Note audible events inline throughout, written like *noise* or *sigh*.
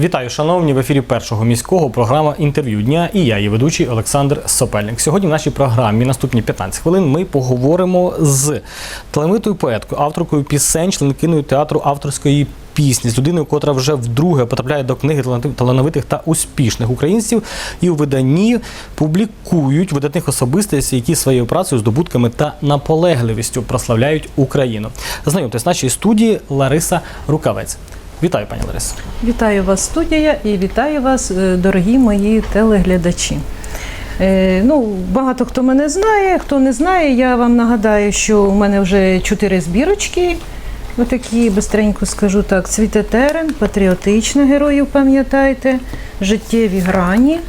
Вітаю, шановні в ефірі першого міського програма інтерв'ю дня. І я, її ведучий Олександр Сопельник. Сьогодні в нашій програмі наступні 15 хвилин ми поговоримо з талановитою поеткою, авторкою пісень, членкиною театру авторської пісні, з людиною, котра вже вдруге потрапляє до книги талановитих та успішних українців, і у виданні публікують видатних особистостей, які своєю працею, здобутками та наполегливістю прославляють Україну. Знайомтесь в нашій студії Лариса Рукавець. Вітаю, пані Лариса. Вітаю вас, студія, і вітаю вас, е, дорогі мої телеглядачі. Е, Ну, багато хто мене знає. Хто не знає, я вам нагадаю, що у мене вже чотири збірочки. Отакі, бистренько скажу так: цвіте терен, патріотична героїв, пам'ятайте, життєві грані,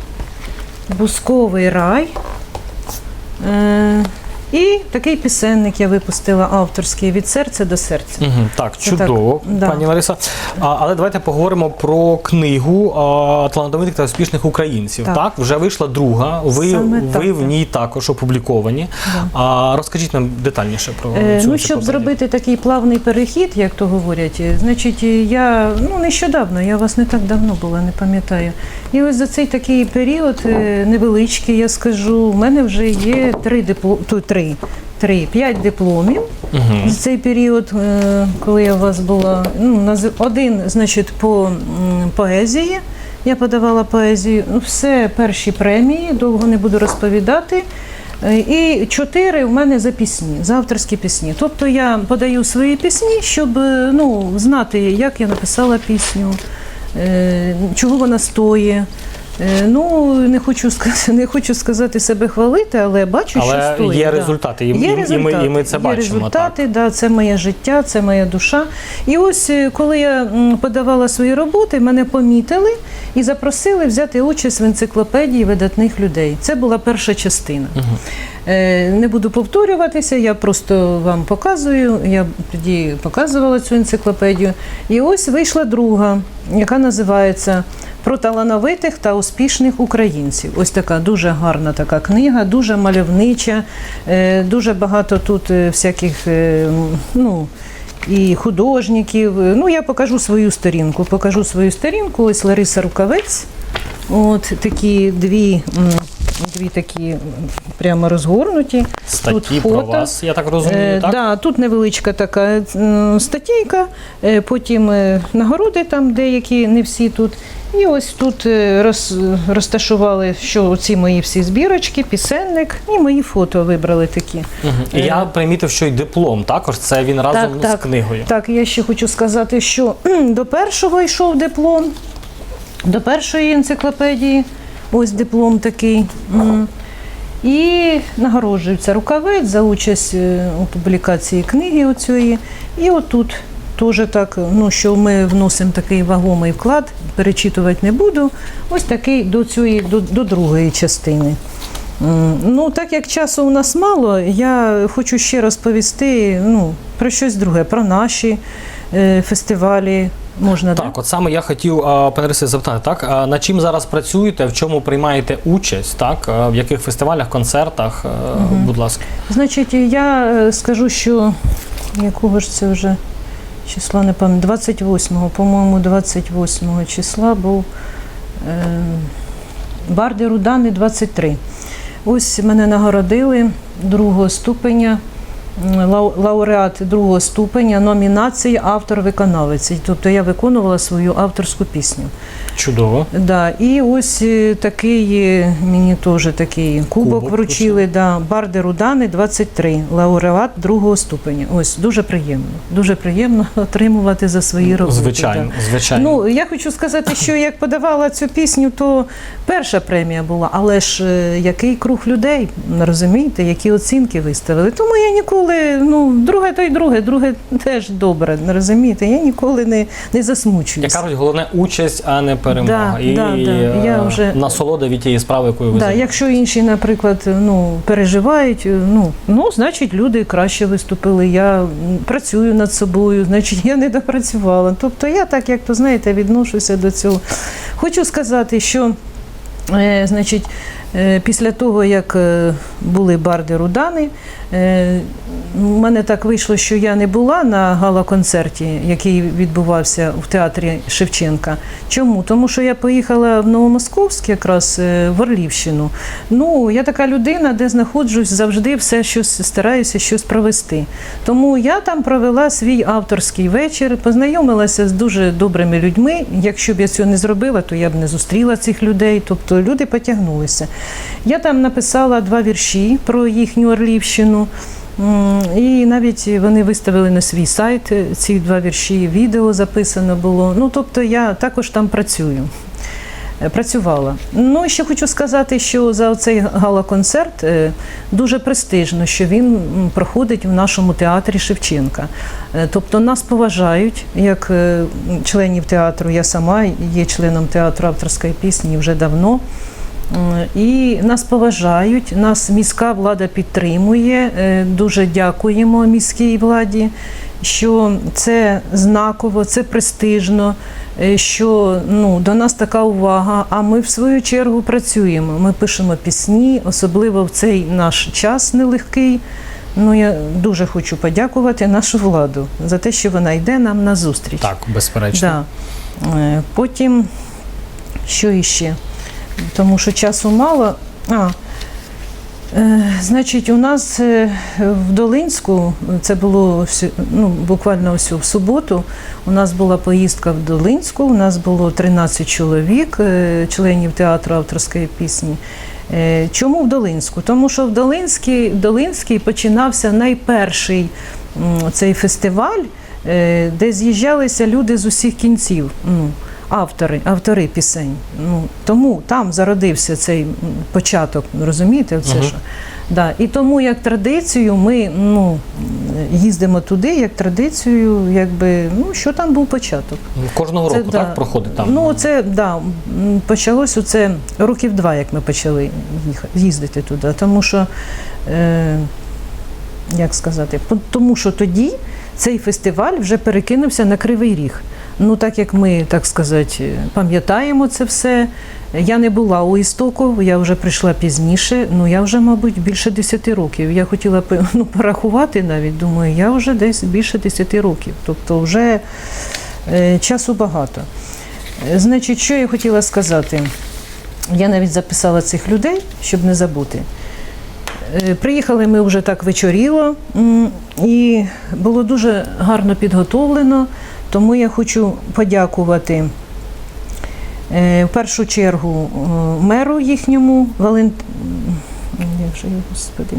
бусковий рай. І такий пісенник я випустила авторський від серця до серця. Угу, так, Це чудово, так, да. пані Лариса. А, але давайте поговоримо про книгу талановитих та успішних українців. Так. Так. вже вийшла друга. Ви, Саме ви так, в ній також опубліковані. Да. А розкажіть нам детальніше про Е, цю Ну, щоб зробити такий плавний перехід, як то говорять, е, значить, я ну нещодавно, я вас не так давно була, не пам'ятаю. І ось за цей такий період е, невеличкий, я скажу, у мене вже є три дипло... ту, три, три, п'ять дипломів. Мгм. За цей період, е, коли я у вас була, ну, один, значить, по поезії. Я подавала поезію. Ну, все перші премії, довго не буду розповідати. Е, І чотири в мене за пісні, за авторські пісні. Тобто я подаю свої пісні, щоб е, ну, знати, як я написала пісню, чого вона стоїть. Е, Ну, не хочу сказати, *laughs* не хочу сказати себе хвалити, але бачу, що Але стоїть. є да. результати, і, Є і, і, ми, результати, і ми це є бачимо. результати, да, це моє життя, це моя душа. І ось е, коли я подавала свої роботи, мене помітили і запросили взяти участь в енциклопедії видатних людей. Це була перша частина. Е, Не буду повторюватися, я просто вам показую. Я тоді показувала цю енциклопедію. І ось вийшла друга, яка називається Про талановитих та успішних українців. Ось така дуже гарна така книга, дуже мальовнича, е, дуже багато тут е, всяких. е, ну, і художників. Ну, я покажу свою сторінку. Покажу свою сторінку. Ось Лариса Рукавець. От такі дві, дві такі прямо розгорнуті. Статті Тут про вас, я так розумію, Е, так? Да, тут невеличка така е, потім нагороди там деякі, не всі тут. І ось тут е, роз, розташували, що ці мої всі збірочки, пісенник і мої фото вибрали такі. Мгм. І Е, я примітив, що й диплом також це він разом з книгою. Так, я ще хочу сказати, що до першого йшов диплом, до першої енциклопедії, ось диплом такий. І нагороджується рукавець за участь е, у публікації книги оцієї. І отут теж так, ну, що ми вносимо такий вагомий вклад, перечитувати не буду. Ось такий до, цієї, до, до другої частини. Ну, так як часу у нас мало, я хочу ще розповісти ну, про щось друге, про наші е, фестивалі. Можна, Так, от саме я хотів пане запитати, так а, над чим зараз працюєте, в чому приймаєте участь, так в яких фестивалях, концертах, а, будь ласка. Значить, я е, скажу, що якого ж це вже числа не пам'ятаю, 28-го, по-моєму, 28-го числа був е, Барди Рудани 23. Ось мене нагородили другого ступеня, лауреат другого ступеня, номінації автор-виконавець. Тобто я виконувала свою авторську пісню. Чудово. Да, і ось е, такий е, мені теж такий кубок, Кубок вручили. Да, Барди Рудани 23, лауреат другого ступеня. Ось дуже приємно. Дуже приємно *laughs* отримувати за свої роботи. Звичайно, да. звичайно. Ну, я хочу сказати, що як подавала цю пісню, то перша премія була, але ж е, який круг людей, розумієте, які оцінки виставили. Тому я ніколи, ну, друге то й друге, друге теж добре, розумієте, я ніколи не, не Як засмучуюсь. кажуть, головне участь, а не перемога. Да, і да, да. е, Я вже- насолода від тієї справи, якою ви Да, якщо інші, наприклад, ну переживають, ну ну значить люди краще виступили. Я працюю над собою, значить я не допрацювала. Тобто я так, як то знаєте, відношуся до цього. Хочу сказати, що е, значить. Е, Після того, як е, були барди Рудани, е, у мене так вийшло, що я не була на гала-концерті, який відбувався в театрі Шевченка. Чому? Тому що я поїхала в Новомосковськ, якраз в Орлівщину. Ну, я така людина, де знаходжусь завжди все щось стараюся щось провести. Тому я там провела свій авторський вечір, познайомилася з дуже добрими людьми. Якщо б я цього не зробила, то я б не зустріла цих людей. Тобто люди потягнулися. Я там написала два вірші про їхню Орлівщину. І навіть вони виставили на свій сайт е, ці два вірші, відео записано було. Ну, тобто я також там працюю. Е, Працювала. Ну і ще хочу сказати, що за цей гала-концерт е, дуже престижно, що він проходить в нашому театрі Шевченка. Тобто нас поважають як членів театру. Я сама є членом театру авторської пісні вже давно. М, І нас поважають, нас міська влада підтримує. Е, Дуже дякуємо міській владі, що це знаково, це престижно, е, що ну, до нас така увага. А ми в свою чергу працюємо. Ми пишемо пісні, особливо в цей наш час нелегкий. Ну, я дуже хочу подякувати нашу владу за те, що вона йде нам на зустріч. Так, безперечно. Да. Е, Потім, що іще? Тому що часу мало. А, е, значить, у нас е, в Долинську, це було ну, буквально ось в суботу, у нас була поїздка в Долинську, у нас було 13 чоловік, е, членів театру авторської пісні. Чому в Долинську? Тому що в Долинській, в Долинській починався найперший цей фестиваль, де з'їжджалися люди з усіх кінців. Ну, Автори, автори пісень. Ну, тому там зародився цей початок, розумієте, це Мгм. що? Да. І тому як традицію ми ну, їздимо туди, як традицію, якби, ну, що там був початок. Кожного Це, року да. так проходить там. Ну, це да, почалось оце років два, як ми почали їхати, їздити туди. Тому що, е, як сказати, тому що тоді цей фестиваль вже перекинувся на Кривий Ріг. Ну, так як ми, так сказати, пам'ятаємо це все. Я не була у істоку, я вже прийшла пізніше. Ну я вже, мабуть, більше 10 років. Я хотіла *laughs* ну, порахувати навіть. Думаю, я вже десь більше 10 років. Тобто, вже е, часу багато. Значить, що я хотіла сказати? Я навіть записала цих людей, щоб не забути. Е, Приїхали ми вже так вечоріло, і було дуже гарно підготовлено, тому я хочу подякувати е, в першу чергу е, меру їхньому Валент... Як же його, господи?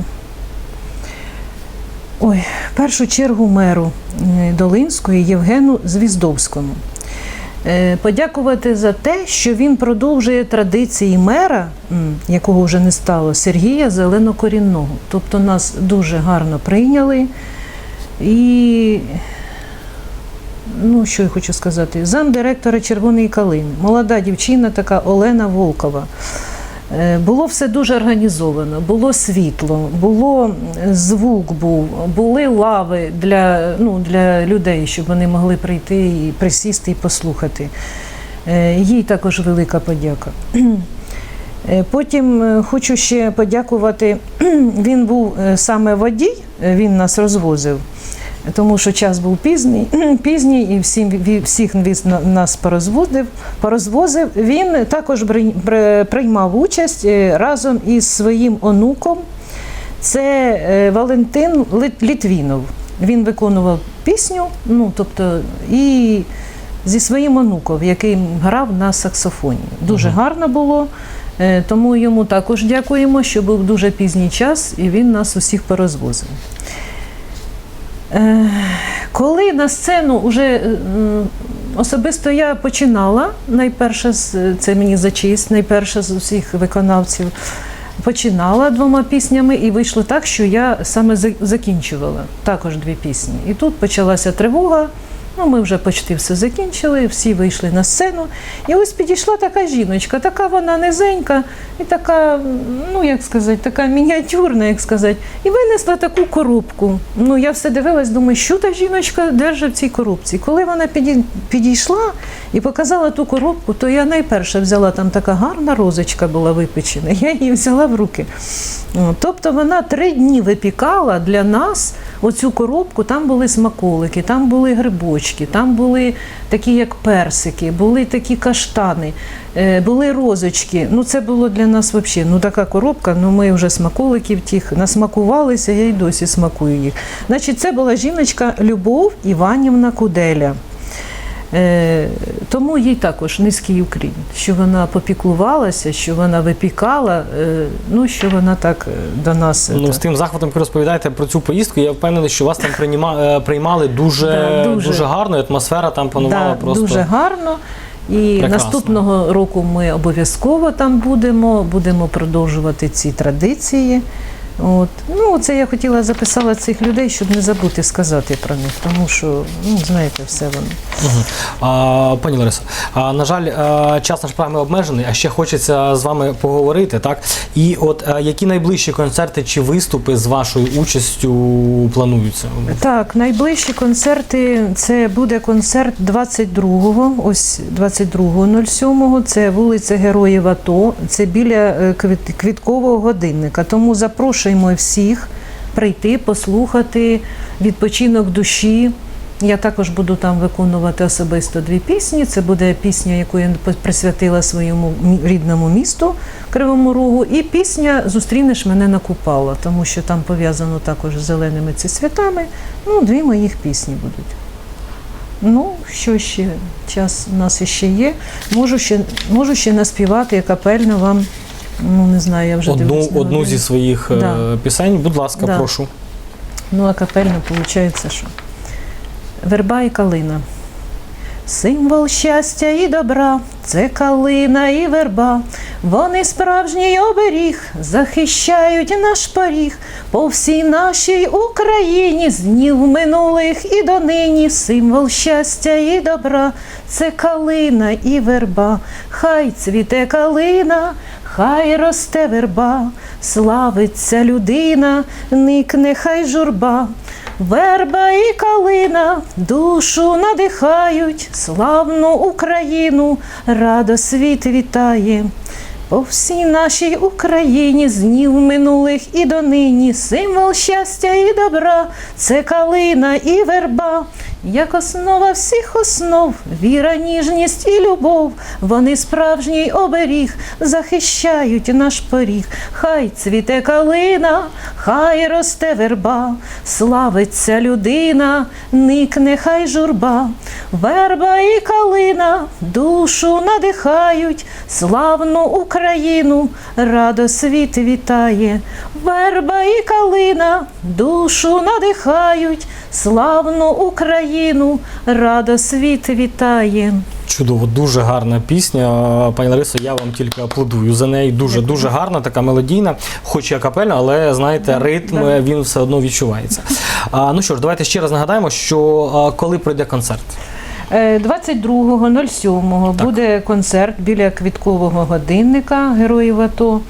Ой, в першу чергу меру е, Долинської Євгену Звіздовському. Подякувати за те, що він продовжує традиції мера, якого вже не стало, Сергія Зеленокорінного. Тобто нас дуже гарно прийняли. І ну, що я хочу сказати, замдиректора Червоної калини, молода дівчина, така Олена Волкова. Е, Було все дуже організовано, було світло, було звук був, були лави для, ну, для людей, щоб вони могли прийти і присісти і послухати. Е, Їй також велика подяка. Е, Потім е, хочу ще подякувати. *clears throat* Він був е, саме водій, е, він нас розвозив, тому що час був пізній, *clears throat* пізній і всім, всіх нас порозвозив. порозвозив. Він також приймав участь е, разом із своїм онуком. Це е, Валентин Літвінов. Він виконував пісню, ну тобто, і зі своїм онуком, який грав на саксофоні. Дуже гарно було. Е, Тому йому також дякуємо, що був дуже пізній час, і він нас усіх порозвозив. Е, Коли на сцену вже особисто я починала, найперше з- це мені за честь, найперше з усіх виконавців, починала двома піснями, і вийшло так, що я саме закінчувала також дві пісні. І тут почалася тривога. Ну, ми вже почти все закінчили, всі вийшли на сцену. І ось підійшла така жіночка, така вона низенька і така, ну як сказати, така мініатюрна, як сказати, і винесла таку коробку. Ну, я все дивилась, думаю, що та жіночка держить в цій коробці. Коли вона підій- підійшла і показала ту коробку, то я найперше взяла там така гарна розочка була випечена. Я її взяла в руки. Тобто вона три дні випікала для нас оцю коробку. Там були смаколики, там були грибочки, там були такі, як персики, були такі каштани, е, були розочки. Ну це було для нас взагалі. Ну така коробка. Ну ми вже смаколиків тих насмакувалися, я й досі смакую їх. Значить, це була жіночка Любов Іванівна Куделя. Е, тому їй також низький уклін, що вона попіклувалася, що вона випікала, е, ну що вона так е, до нас. Ну, е, з тим захватом, як ви розповідаєте про цю поїздку, я впевнений, що вас там прийма, приймали дуже, Да, дуже. дуже гарно, атмосфера там панувала да, просто. дуже гарно. І прекрасно. наступного року ми обов'язково там будемо, будемо продовжувати ці традиції. От. Ну, це я хотіла записала цих людей, щоб не забути сказати про них, тому що, ну, знаєте, все воно. А, пані Ларисо, а, на жаль, а, час наш програми обмежений, а ще хочеться з вами поговорити, так? І от а, які найближчі концерти чи виступи з вашою участю плануються? Так, найближчі концерти це буде концерт 22-го, ось 22.07, це вулиця Героїв АТО, це біля е, квіт- квіткового годинника. Тому запрошуємо всіх прийти, послухати відпочинок душі. Я також буду там виконувати особисто дві пісні. Це буде пісня, яку я присвятила своєму рідному місту Кривому Рогу, і пісня Зустрінеш мене на Купала, тому що там пов'язано також з зеленими ці святами. Ну, дві моїх пісні будуть. Ну, що ще? Час у нас ще є. Можу ще, можу ще наспівати капельно вам. Ну, не знаю, я вже Одну, дивлюсь одну зі своїх е, Да. пісень, будь ласка, Да. прошу. Ну, а капельно виходить, що верба і калина. Символ щастя і добра, це калина і верба. Вони справжній оберіг, захищають наш поріг по всій нашій Україні з днів минулих і донині. Символ щастя і добра, це калина і верба. Хай цвіте калина, хай росте верба, славиться людина, никне хай журба. Верба і калина душу надихають, славну Україну, радо світ вітає. По всій нашій Україні з днів минулих і донині символ щастя і добра, це калина і верба, як основа всіх основ, віра, ніжність і любов. Вони справжній оберіг захищають наш поріг. Хай цвіте калина, хай росте верба, славиться людина, никне хай журба. Верба і калина душу надихають, славну Україну, радо світ вітає. Верба і калина душу надихають, славну Україну, радо світ вітає. Чудово, дуже гарна пісня. Пані Ларисо, я вам тільки аплодую за неї. Дуже дуже гарна, така мелодійна, хоч і акапельна, але знаєте, ритм да. він все одно відчувається. А, ну що ж, давайте ще раз нагадаємо, що а, коли пройде концерт. Е, 22.07 буде концерт біля квіткового годинника Героїв АТО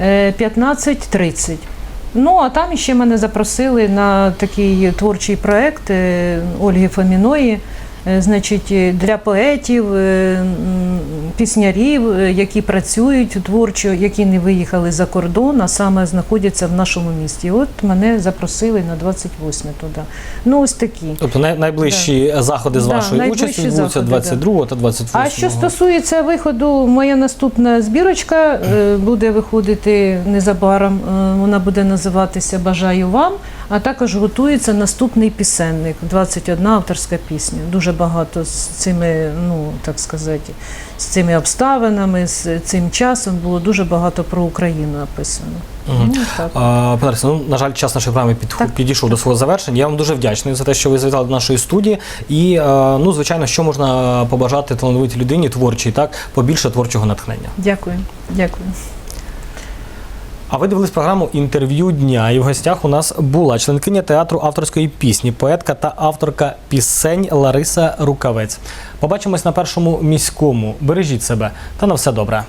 е, 15.30. Ну, а там ще мене запросили на такий творчий проєкт е, Ольги Фоміної. Е, Значить, е, для поетів, е, піснярів, які працюють творчо, які не виїхали за кордон, а саме знаходяться в нашому місті. От мене запросили на 28 туди. Ну, ось такі. Тобто най- найближчі заходи з Да, найближчі участю відбудуться заходи, 22 та 28. А що стосується виходу, моя наступна збірочка буде виходити незабаром. Вона буде називатися Бажаю вам. А також готується наступний пісенник, 21 авторська пісня. Дуже багато з цими, ну так сказати, з цими обставинами, з цим часом було дуже багато про Україну написано. Мгм. Ну, так. А, Пане ну, на жаль, час нашої програми під, Так. підійшов до свого завершення. Я вам дуже вдячний за те, що ви завітали до нашої студії. І, е, ну, звичайно, що можна побажати талановитій людині творчій, так, побільше творчого натхнення. Дякую, дякую. А ви дивились програму інтерв'ю дня. І в гостях у нас була членкиня театру авторської пісні, поетка та авторка пісень Лариса Рукавець. Побачимось на першому міському. Бережіть себе та на все добре.